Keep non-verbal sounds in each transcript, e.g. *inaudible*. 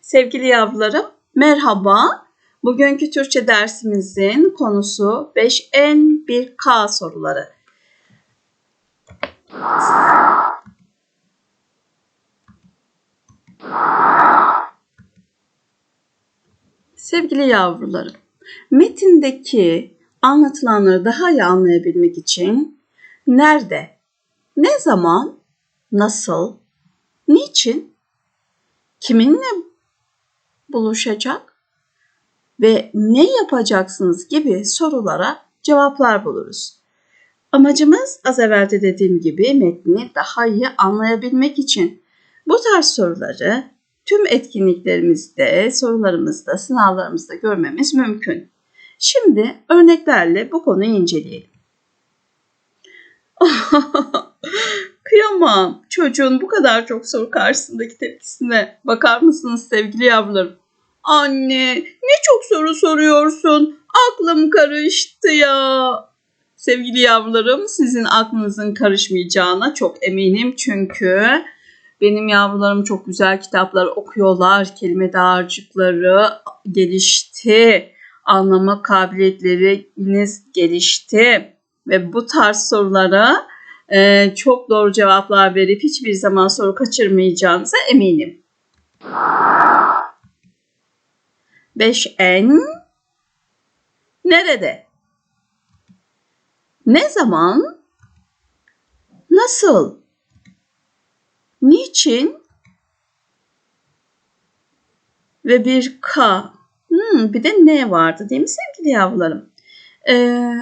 Sevgili yavrularım, merhaba. Bugünkü Türkçe dersimizin konusu 5N 1K soruları. Sevgili yavrularım, metindeki anlatılanları daha iyi anlayabilmek için nerede, ne zaman, nasıl, niçin, kiminle buluşacak ve ne yapacaksınız gibi sorulara cevaplar buluruz. Amacımız az evvel de dediğim gibi metni daha iyi anlayabilmek için bu tarz soruları tüm etkinliklerimizde, sorularımızda, sınavlarımızda görmemiz mümkün. Şimdi örneklerle bu konuyu inceleyelim. *laughs* Kıyamam. Çocuğun bu kadar çok soru karşısındaki tepkisine bakar mısınız sevgili yavrularım? Anne ne çok soru soruyorsun. Aklım karıştı ya. Sevgili yavrularım sizin aklınızın karışmayacağına çok eminim çünkü benim yavrularım çok güzel kitaplar okuyorlar. Kelime dağarcıkları gelişti. Anlama kabiliyetleriniz gelişti. Ve bu tarz sorulara e, çok doğru cevaplar verip hiçbir zaman soru kaçırmayacağınıza eminim. 5N nerede? Ne zaman? Nasıl? Niçin? Ve bir K. Hmm, bir de ne vardı değil mi sevgili yavrularım? Ee,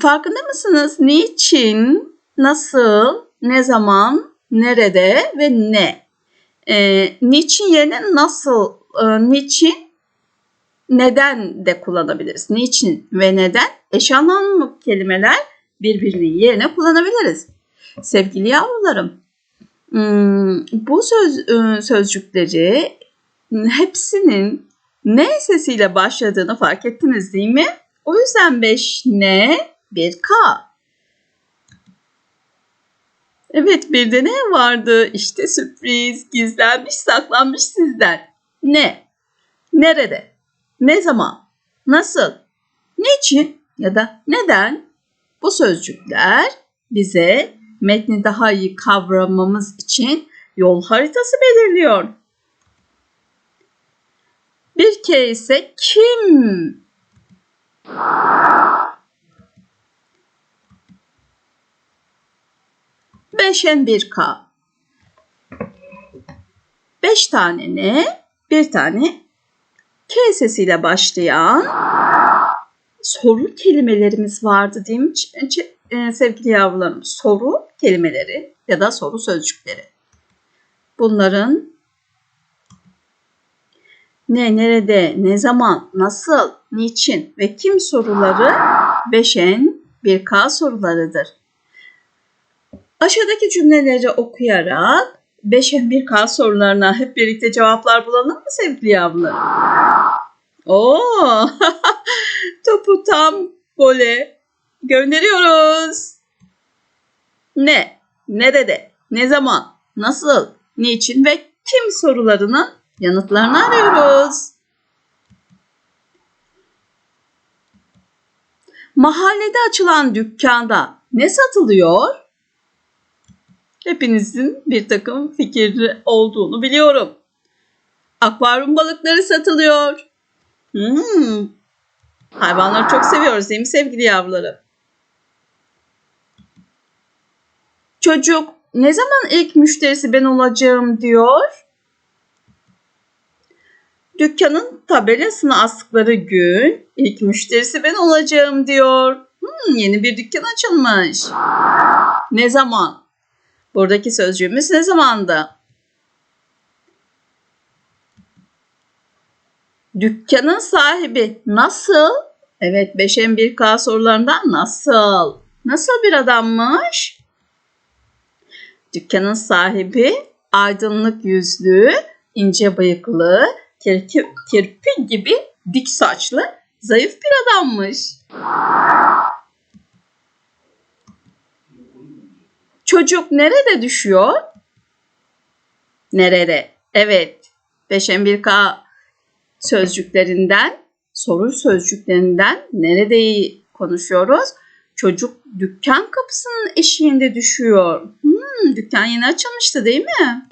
farkında mısınız? Niçin, nasıl, ne zaman, nerede ve ne? Ee, niçin yerine nasıl, e, niçin, neden de kullanabiliriz. Niçin ve neden eş anlamlı kelimeler birbirinin yerine kullanabiliriz. Sevgili yavrularım, hmm, bu söz, e, sözcükleri hepsinin ne sesiyle başladığını fark ettiniz değil mi? O yüzden 5 ne, 1 K. Evet bir de ne vardı? İşte sürpriz, gizlenmiş, saklanmış sizden. Ne? Nerede? Ne zaman? Nasıl? Niçin? Ya da neden? Bu sözcükler bize metni daha iyi kavramamız için yol haritası belirliyor. Bir kere ise kim? Beşen bir K. Beş tane ne? Bir tane K sesiyle başlayan soru kelimelerimiz vardı değil mi e, sevgili yavrularım? Soru kelimeleri ya da soru sözcükleri. Bunların ne, nerede, ne zaman, nasıl, niçin ve kim soruları 5N 1K sorularıdır. Aşağıdaki cümleleri okuyarak 5N 1K sorularına hep birlikte cevaplar bulalım mı sevgili yavrularım? Oo, *laughs* topu tam gole gönderiyoruz. Ne, nerede, ne zaman, nasıl, niçin ve kim sorularının yanıtlarını arıyoruz. Mahallede açılan dükkanda ne satılıyor? Hepinizin bir takım fikri olduğunu biliyorum. Akvaryum balıkları satılıyor. Hmm. Hayvanları çok seviyoruz değil mi sevgili yavrularım? Çocuk ne zaman ilk müşterisi ben olacağım diyor? Dükkanın tabelasını astıkları gün ilk müşterisi ben olacağım diyor. Hmm, yeni bir dükkan açılmış. Ne zaman? Buradaki sözcüğümüz ne zamandı? Dükkanın sahibi nasıl? Evet 5'en 1K sorularından nasıl? Nasıl bir adammış? Dükkanın sahibi aydınlık yüzlü, ince bıyıklı, kirpi, kirpi gibi dik saçlı, zayıf bir adammış. Çocuk nerede düşüyor? Nerede? Evet. 5M1K sözcüklerinden, soru sözcüklerinden neredeyi konuşuyoruz? Çocuk dükkan kapısının eşiğinde düşüyor. Hmm, dükkan yeni açılmıştı değil mi?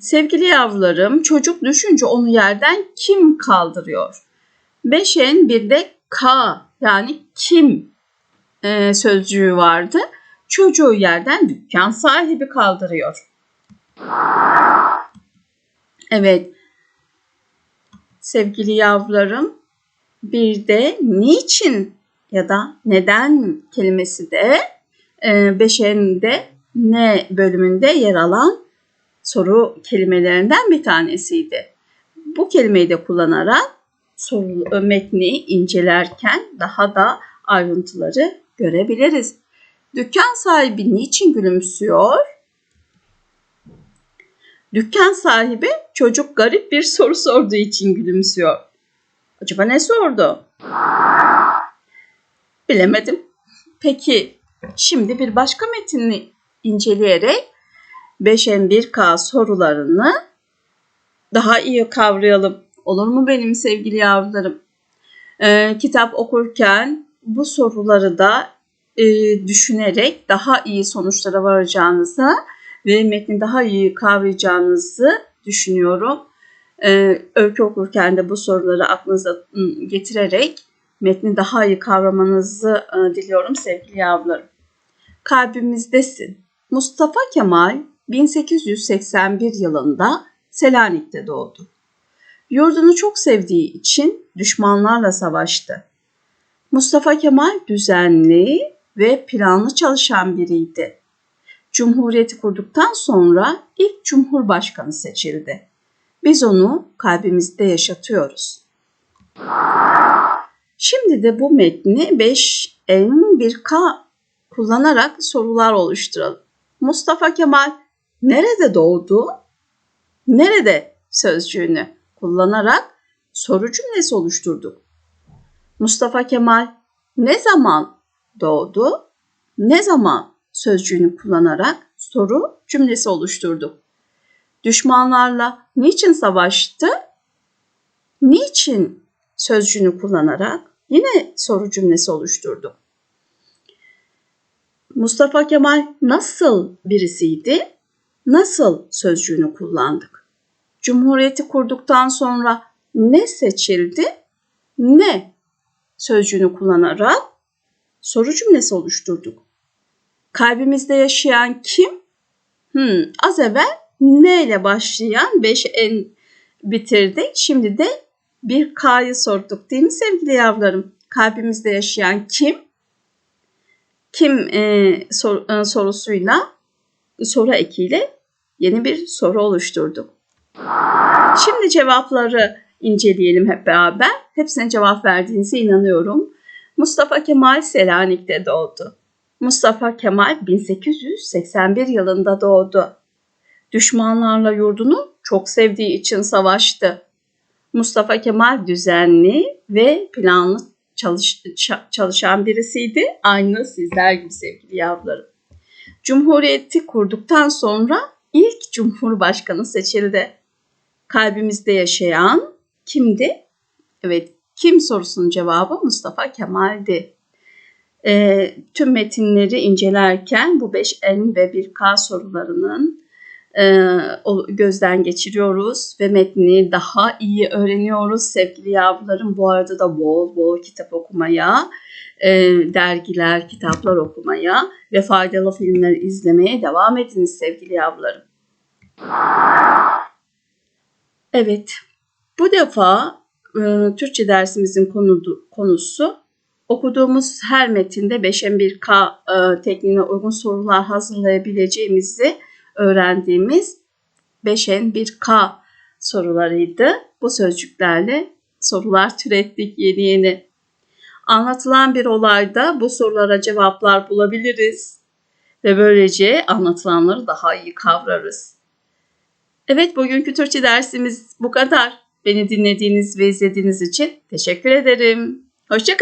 Sevgili yavrularım, çocuk düşünce onu yerden kim kaldırıyor? Beşen bir de K yani kim e, sözcüğü vardı. Çocuğu yerden dükkan sahibi kaldırıyor. Evet. Sevgili yavrularım, bir de niçin ya da neden kelimesi de e, beşerinde ne bölümünde yer alan soru kelimelerinden bir tanesiydi. Bu kelimeyi de kullanarak soru metni incelerken daha da ayrıntıları görebiliriz. Dükkan sahibi niçin gülümsüyor? Dükkan sahibi çocuk garip bir soru sorduğu için gülümsüyor. Acaba ne sordu? Bilemedim. Peki şimdi bir başka metni inceleyerek 5M1K sorularını daha iyi kavrayalım. Olur mu benim sevgili yavrularım? Ee, kitap okurken bu soruları da e, düşünerek daha iyi sonuçlara varacağınızı ve metni daha iyi kavrayacağınızı düşünüyorum. Ee, öykü okurken de bu soruları aklınıza ıı, getirerek metni daha iyi kavramanızı e, diliyorum sevgili yavrularım. Kalbimizdesin. Mustafa Kemal 1881 yılında Selanik'te doğdu. Yurdunu çok sevdiği için düşmanlarla savaştı. Mustafa Kemal düzenli ve planlı çalışan biriydi. Cumhuriyeti kurduktan sonra ilk cumhurbaşkanı seçildi. Biz onu kalbimizde yaşatıyoruz. Şimdi de bu metni 5N 1K kullanarak sorular oluşturalım. Mustafa Kemal nerede doğdu? Nerede sözcüğünü kullanarak soru cümlesi oluşturduk. Mustafa Kemal ne zaman doğdu? Ne zaman sözcüğünü kullanarak soru cümlesi oluşturduk. Düşmanlarla niçin savaştı? Niçin sözcüğünü kullanarak yine soru cümlesi oluşturduk. Mustafa Kemal nasıl birisiydi? Nasıl sözcüğünü kullandık. Cumhuriyeti kurduktan sonra ne seçildi? Ne sözcüğünü kullanarak soru cümlesi oluşturduk. Kalbimizde yaşayan kim? Hmm, az evvel ne ile başlayan 5 en bitirdik. Şimdi de bir K'yı sorduk değil mi sevgili yavrularım? Kalbimizde yaşayan kim? Kim e, sor, e, sorusuyla soru ekiyle yeni bir soru oluşturduk. Şimdi cevapları inceleyelim hep beraber. Hepsine cevap verdiğinize inanıyorum. Mustafa Kemal Selanik'te doğdu. Mustafa Kemal 1881 yılında doğdu. Düşmanlarla yurdunu çok sevdiği için savaştı. Mustafa Kemal düzenli ve planlı çalış, çalışan birisiydi. Aynı sizler gibi sevgili yavrularım. Cumhuriyeti kurduktan sonra cumhurbaşkanı seçildi. Kalbimizde yaşayan kimdi? Evet, kim sorusunun cevabı Mustafa Kemal'di. E, tüm metinleri incelerken bu 5N ve 1K sorularının e, gözden geçiriyoruz ve metni daha iyi öğreniyoruz sevgili yavrularım. Bu arada da bol bol kitap okumaya, e, dergiler, kitaplar okumaya ve faydalı filmler izlemeye devam ediniz sevgili yavrularım. Evet, bu defa e, Türkçe dersimizin konu, konusu okuduğumuz her metinde 5'en 1K e, tekniğine uygun sorular hazırlayabileceğimizi öğrendiğimiz 5'en 1K sorularıydı. Bu sözcüklerle sorular türettik yeni yeni. Anlatılan bir olayda bu sorulara cevaplar bulabiliriz ve böylece anlatılanları daha iyi kavrarız. Evet bugünkü Türkçe dersimiz bu kadar. Beni dinlediğiniz ve izlediğiniz için teşekkür ederim. Hoşçakalın.